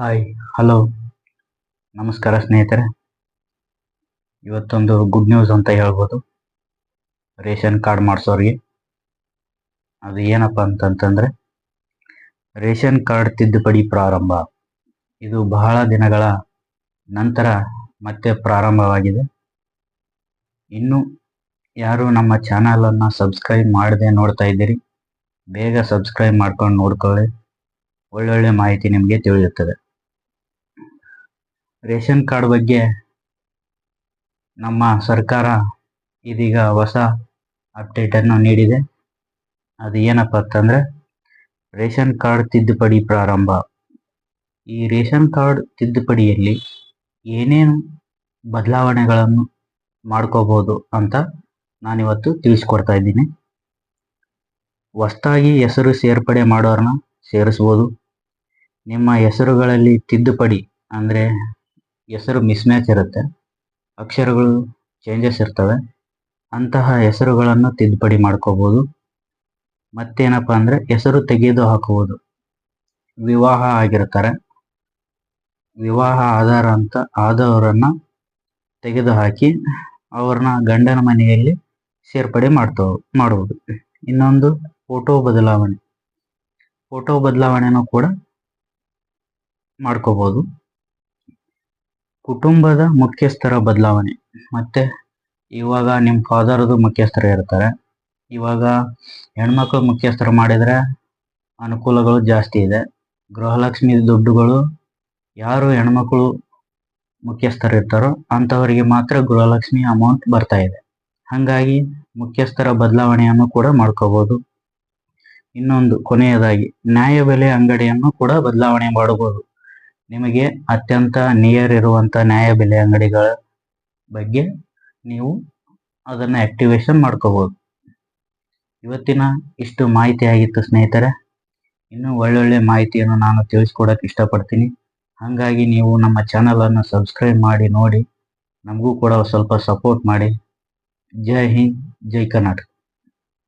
Hi hello ನಮಸ್ಕಾರ ಸ್ನೇಹಿತರೆ. ಇವತ್ತೊಂದು ಗುಡ್ ನ್ಯೂಸ್ ಅಂತ ಹೇಳ್ಬೋದು. ರೇಷನ್ ಕಾರ್ಡ್ ಮಾಡಿಸೋರಿಗೆ. ಅದು ಏನಪ್ಪ ಅಂತಂತಂದರೆ, ರೇಷನ್ ಕಾರ್ಡ್ ತಿದ್ದುಪಡಿ ಪ್ರಾರಂಭ. ಇದು ಬಹಳ ದಿನಗಳ ನಂತರ ಮತ್ತೆ ಪ್ರಾರಂಭವಾಗಿದೆ. ಇನ್ನು ಯಾರು ನಮ್ಮ ಚಾನಲನ್ನು ಸಬ್ಸ್ಕ್ರೈಬ್ ಮಾಡದೆ ನೋಡ್ತಾ ಇದ್ದೀರಿ, ಬೇಗ ಸಬ್ಸ್ಕ್ರೈಬ್ ಮಾಡ್ಕೊಂಡು ನೋಡ್ಕೊಳ್ಳಿ. ಒಳ್ಳೊಳ್ಳೆ ಮಾಹಿತಿ ನಿಮಗೆ ತಿಳಿಯುತ್ತದೆ. ರೇಷನ್ ಕಾರ್ಡ್ ಬಗ್ಗೆ ನಮ್ಮ ಸರ್ಕಾರ ಇದೀಗ ಹೊಸ ಅಪ್ಡೇಟನ್ನು ನೀಡಿದೆ. ಅದು ಏನಪ್ಪ ಅಂತಂದರೆ, ರೇಷನ್ ಕಾರ್ಡ್ ತಿದ್ದುಪಡಿ ಪ್ರಾರಂಭ. ಈ ರೇಷನ್ ಕಾರ್ಡ್ ತಿದ್ದುಪಡಿಯಲ್ಲಿ ಏನೇನು ಬದಲಾವಣೆಗಳನ್ನು ಮಾಡ್ಕೋಬೋದು ಅಂತ ನಾನಿವತ್ತು ತಿಳಿಸ್ಕೊಡ್ತಾ ಇದ್ದೀನಿ. ಹೊಸ್ದಾಗಿ ಹೆಸರು ಸೇರ್ಪಡೆ ಮಾಡೋರನ್ನ ಸೇರಿಸ್ಬೋದು. ನಿಮ್ಮ ಹೆಸರುಗಳಲ್ಲಿ ತಿದ್ದುಪಡಿ ಅಂದರೆ ಹೆಸರು ಮಿಸ್ಮ್ಯಾಚ್ ಇರುತ್ತೆ. ಅಕ್ಷರಗಳು ಚೇಂಜಸ್ ಇರ್ತವೆ. ಅಂತಹ ಹೆಸರುಗಳನ್ನು ತಿದ್ದುಪಡಿ ಮಾಡ್ಕೋಬೋದು. ಮತ್ತೇನಪ್ಪ ಅಂದರೆ ಹೆಸರು ತೆಗೆದು ಹಾಕುವುದು. ವಿವಾಹ ಆಗಿರ್ತಾರೆ. ವಿವಾಹ ಆಧಾರ ಅಂತ ಆದವರನ್ನ ತೆಗೆದುಹಾಕಿ ಅವ್ರನ್ನ ಗಂಡನ ಮನೆಯಲ್ಲಿ ಸೇರ್ಪಡೆ ಮಾಡ್ತೋ ಮಾಡುವುದು ಇನ್ನೊಂದು ಫೋಟೋ ಬದಲಾವಣೆ. ಫೋಟೋ ಬದಲಾವಣೆನೂ ಕೂಡ ಮಾಡ್ಕೋಬೋದು. ಕುಟುಂಬದ ಮುಖ್ಯಸ್ಥರ ಬದಲಾವಣೆ. ಮತ್ತೆ ಇವಾಗ ನಿಮ್ಮ ಫಾದರ್ದು ಮುಖ್ಯಸ್ಥರು ಇರ್ತಾರೆ. ಇವಾಗ ಹೆಣ್ಮಕ್ಳು ಮುಖ್ಯಸ್ಥರು ಮಾಡಿದರೆ ಅನುಕೂಲಗಳು ಜಾಸ್ತಿ ಇದೆ. ಗೃಹಲಕ್ಷ್ಮಿ ದುಡ್ಡುಗಳು, ಯಾರು ಹೆಣ್ಮಕ್ಳು ಮುಖ್ಯಸ್ಥರು ಇರ್ತಾರೋ ಅಂಥವರಿಗೆ ಮಾತ್ರ ಗೃಹಲಕ್ಷ್ಮಿ ಅಮೌಂಟ್ ಬರ್ತಾ ಇದೆ. ಹಾಗಾಗಿ ಮುಖ್ಯಸ್ಥರ ಬದಲಾವಣೆಯನ್ನು ಕೂಡ ಮಾಡ್ಕೋಬೋದು. ಇನ್ನೊಂದು ಕೊನೆಯದಾಗಿ ನ್ಯಾಯಬೆಲೆ ಅಂಗಡಿಯನ್ನು ಕೂಡ ಬದಲಾವಣೆ ಮಾಡಬಹುದು ನಿಮಗೆ ಅತ್ಯಂತ ನಿಯರ್ ಇರುವಂಥ ನ್ಯಾಯಬೆಲೆ ಅಂಗಡಿಗಳ ಬಗ್ಗೆ ನೀವು ಅದನ್ನು ಆಕ್ಟಿವೇಶನ್ ಮಾಡ್ಕೋಬೋದು. ಇವತ್ತಿನ ಇಷ್ಟು ಮಾಹಿತಿ ಆಗಿತ್ತು ಸ್ನೇಹಿತರೆ. ಇನ್ನೂ ಒಳ್ಳೊಳ್ಳೆ ಮಾಹಿತಿಯನ್ನು ನಾನು ತಿಳಿಸ್ಕೊಡೋಕೆ ಇಷ್ಟಪಡ್ತೀನಿ. ಹಾಗಾಗಿ ನೀವು ನಮ್ಮ ಚಾನಲನ್ನು ಸಬ್ಸ್ಕ್ರೈಬ್ ಮಾಡಿ, ನೋಡಿ. ನಮಗೂ ಕೂಡ ಸ್ವಲ್ಪ ಸಪೋರ್ಟ್ ಮಾಡಿ. ಜೈ ಹಿಂದ್, ಜೈ ಕರ್ನಾಟಕ.